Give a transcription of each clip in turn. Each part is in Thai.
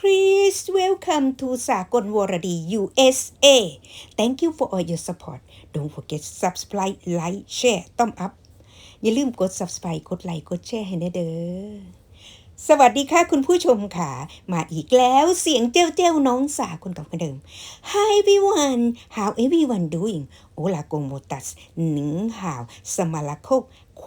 Please welcome to สากลวรดี USA Thank you for all your support Don't forget subscribe like share ต้อมอัพ อย่าลืมกด subscribe กดไลค์กดแชร์ให้นะเด้อ สวัสดีค่ะคุณผู้ชมค่ะ มาอีกแล้วเสียงเจ้าเจ้าน้องสาวคนเก่าคนเดิม Hi everyone how everyone doing โอลากงโมตัสหนึ่งห่าวสมาลาโค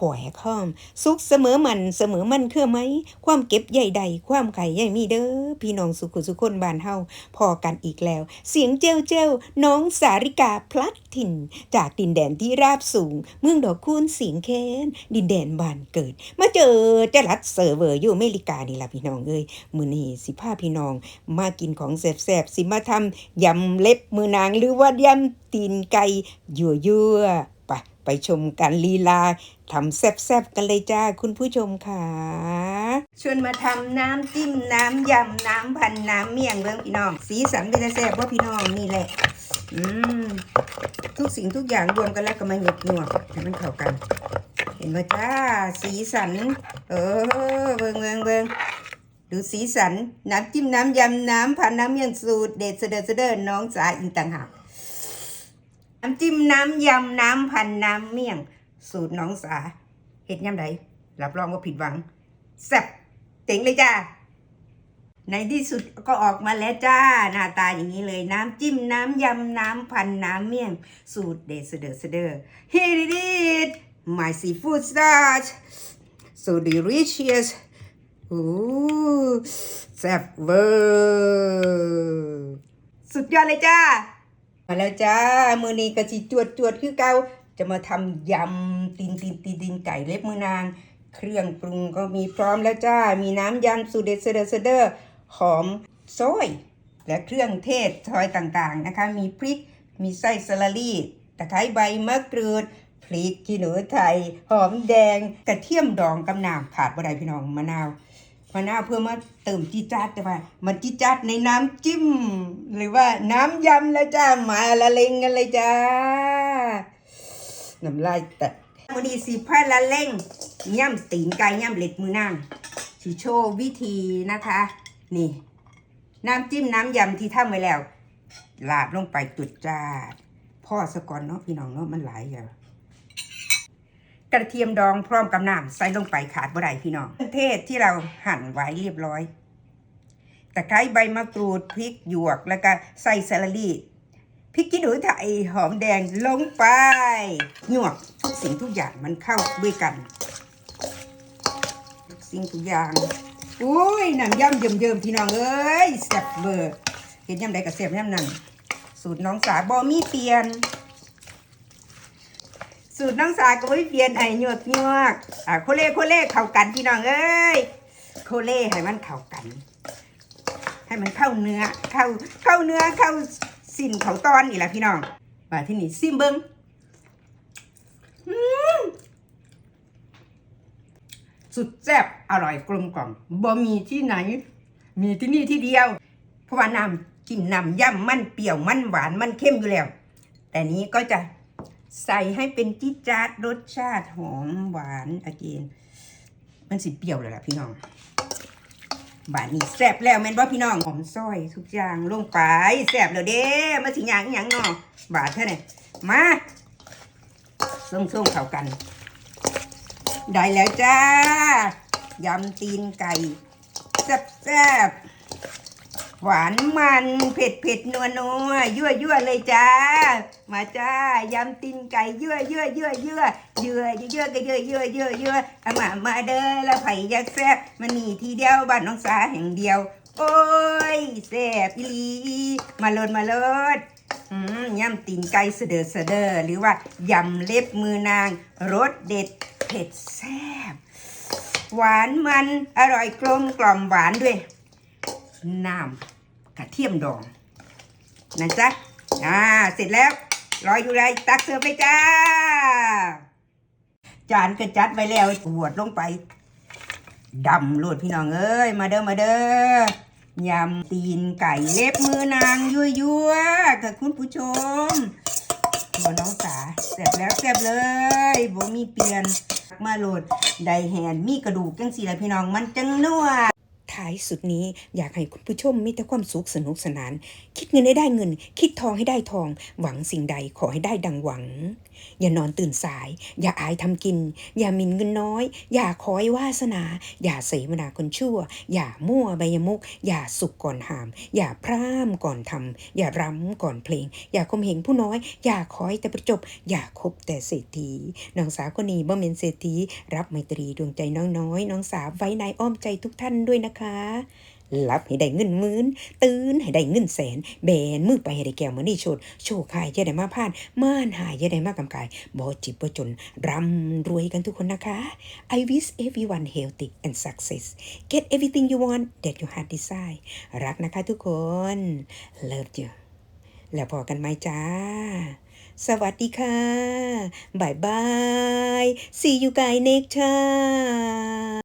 กแขวคอม สุขเสมอมันเสมอมันคือไหม ความเก็บใหญ่ใด ความไข่ใหญ่มีเด้อพี่น้องสุขุสุคนบานเฮาพอกันอีกแล้ว เสียงเจ้าเจ้าน้องสาริกาพลัดถิ่น จากดินแดนที่ราบสูง เมืองดอกคูณเสียงแค้นดินแดนบานเกิด มาเจอจรัดเซอร์เวอร์อยู่อเมริกานี่ล่ะพี่น้องเอ้ยมื้อนี้สิพาพี่น้อง มากินของแซ่บๆสิมาทำยำเล็บมือนางหรือว่ายำตีนไก่ยั่วๆไปไป ชมกันลีลาทำแซ่บๆกันเลยจ้าคุณผู้ชมค่ะชวนมาทำน้ำจิ้มน้ำยำน้ำพันน้ำเมี่ยงเรื่องพี่น้อง สีสันเป็นแซ่บว่าพี่น้องนี่แหละ อืมทุกสิ่งทุกอย่างรวมกันแล้วก็มาหยดหนวดให้มันเข้ากัน เห็นไหมจ้าสีสัน เออเบิงเบิงเบิงดูสีสันน้ำจิ้มน้ำยำน้ำพันน้ำเมี่ยงสูตรเด็ดเสดอเสดอน้องสาอินต่างหาก น้ำจิ้มน้ำยำน้ำพันน้ำเมี่ยง สูตรน้องสาเห็ดย่ำใดรับรองว่าผิดหวังแซ่บเจ๋งเลยจ้าในที่สุดก็ออกมาแล้วจ้า หน้าตาอย่างนี้เลยน้ำจิ้มน้ำยำน้ำพันน้ำเมี่ยง สูตรเด็ดเสดอเสดอ Here it is my seafood starch so delicious โอ้แซ่บเวอร์สุดยอดเลยจ้าาแล้วจ้ามือนี้กะจิจวดจวดคือเกาจะมาทำยำตีนตีนตีนตีนไก่เล็บมือนาง เครื่องปรุงก็มีพร้อมแล้วจ้า มีน้ำยำสูตรเด็ดเสดอเสดอหอมซอย และเครื่องเทศซอยต่างๆนะคะ มีพริก มีไส้สลัดลี่ตะไคร้ใบมะกรูด พริกขี้หนูไทย หอมแดง กระเทียมดองกำนำขาดบ่ไดพี่น้องมะนาว มะน้าเพื่อมาเติมจีดจัดแต่ว่า มันจีดจัดในน้ำจิ้ม หรือว่าน้ำยำแล้วจ้ามาละเลงกันเลยจ้าน้ำลายแตะวันนี้สิพาละเล่งย่ำตีนไก่ย่ำเล็ดมือนางสิโชว์วิธีนะคะ นี่ น้ำจิ้มน้ำยำที่ทำไว้แล้วลาดลงไปตุดจ้าพ่อสะกอนเนาะพี่น้องเนาะมันหลายอย่าง กระเทียมดองพร้อมกับน้ำใส่ลงไปขาดบ่ได้พี่น้องเครื่องเทศที่เราหั่นไว้เรียบร้อยตะไคร้ใบมะกรูดพริกหยวกแล้วก็ใส่สลัดลี่พริกขี้หนูไทยหอมแดงลงไปหยวกทุกสิ่งทุกอย่างมันเข้าด้วยกันสิ่งทุกอย่างอุ้ยน้ำย่ำเยิ่มๆพี่น้องเอ้ยแซ่บเบอร์เห็นย่ำใดกับแซ่บย่ำนั่นสูตรน้องสาบอมีเปลี่ยน สูตรน้องสาก็ไม่เปลี่ยนไอ้หยวกหยวกอ่าโคเล่โคเล่เข้ากันพี่น้องเอ้ยโคเล่ให้มันเข้ากัน ให้มันเข้าเนื้อเข้าเข้าเนื้อเข้าสิ้นเขาตอนนี่แหละพี่น้องมาที่นี่ซิมเบิงสุดแซ่บอร่อยกลมกล่อมบ่มีที่ไหน มีที่นี่ที่เดียว เพราะว่าน้ำจิ้มน้ำย่ำมันเปรี้ยวมันหวานมันเข้มอยู่แล้ว แต่นี้ก็จะ ใส่ให้เป็นจิ๊ดจ๊าดรสชาติหอมหวานอาเกนมันสิเปรี้ยวเลยล่ะพี่น้องบาดนี้แซ่บแล้วแม่นบ่พี่น้องหอมซอยทุกอย่างลงไปแซ่บแล้วเด้มาสิหยังหยังเนาะบาดเท่าไหร่มาส่งๆเข้ากัน ได้แล้วจ้ายำตีนไก่แซ่บๆ หวานมันเผ็ดเผ็ดนัวนัวยั่วยั่วเลยจ้า มาจ้ายำตีนไก่ยั่วยั่วยั่วยั่วยั่วยั่วก็ยั่วยั่วยั่วยั่วเอามามาเด้อแล้วไผ่ยักแซ่บมันนี่ทีเดียวบ้านน้องสาแห่งเดียว โอ้ยแซ่บอีลีมาลดมาลดยำตีนไก่เสดอเสดอหรือว่ายำเล็บมือนางรสเด็ดเผ็ดแซ่บหวานมันอร่อยกลมกล่อมหวานด้วยน้ำ กระเทียมดองนะจ๊ะอ่าเสร็จแล้วรออยู่เลยตักเสิร์ฟเลยจ้า จานก็จัดไว้แล้วหวดลงไปดำโลดพี่น้องเอ้ยมาเด้อมาเด้อยำตีนไก่เล็บมือนางยั่วยั่วกับคุณผู้ชมบน้องสาเสร็จแล้วเสร็จเลยบ่มีเปลี่ยนมาโหลดไดแหนมีกระดูกจังสี่ละพี่น้องมันจังนัว ท้ายสุดนี้อยากให้คุณผู้ชมมีแต่ความสุขสนุกสนาน คิดเงินให้ได้เงิน คิดทองให้ได้ทอง หวังสิ่งใดขอให้ได้ดังหวัง อย่านอนตื่นสาย อย่าอายทำกิน อย่าหมินเงินน้อย อย่าคอยวาสนา อย่าเสวนาคนชั่ว อย่ามั่วใบยมุก อย่าสุกก่อนหาม อย่าพร่ำก่อนทำอย่ารำก่อนเพลง อย่าคมเหงผู้น้อย อย่าคอยแต่ประจบ อย่าคบแต่เศรษฐีน้องสาวคนนี้บ่เป็นเศรษฐีรับไมตรีดวงใจน้องน้อยน้องสาวไว้ในอ้อมใจทุกท่านด้วยนะคะรับให้ได้เงินหมื่นตื่นให้ได้เงินแสน แบนมือไปให้ได้แก้วมือนี่โชด โชคขายจะได้มาพานม่านหายจะได้มากำกายบ่จิบบ่จนร่ำรวยกันทุกคนนะคะ I wish everyone healthy and success get everything you want that your heart desire รักนะคะทุกคน love you แล้วพอกันไหมจ้า สวัสดีค่ะบายบาย see you guys next time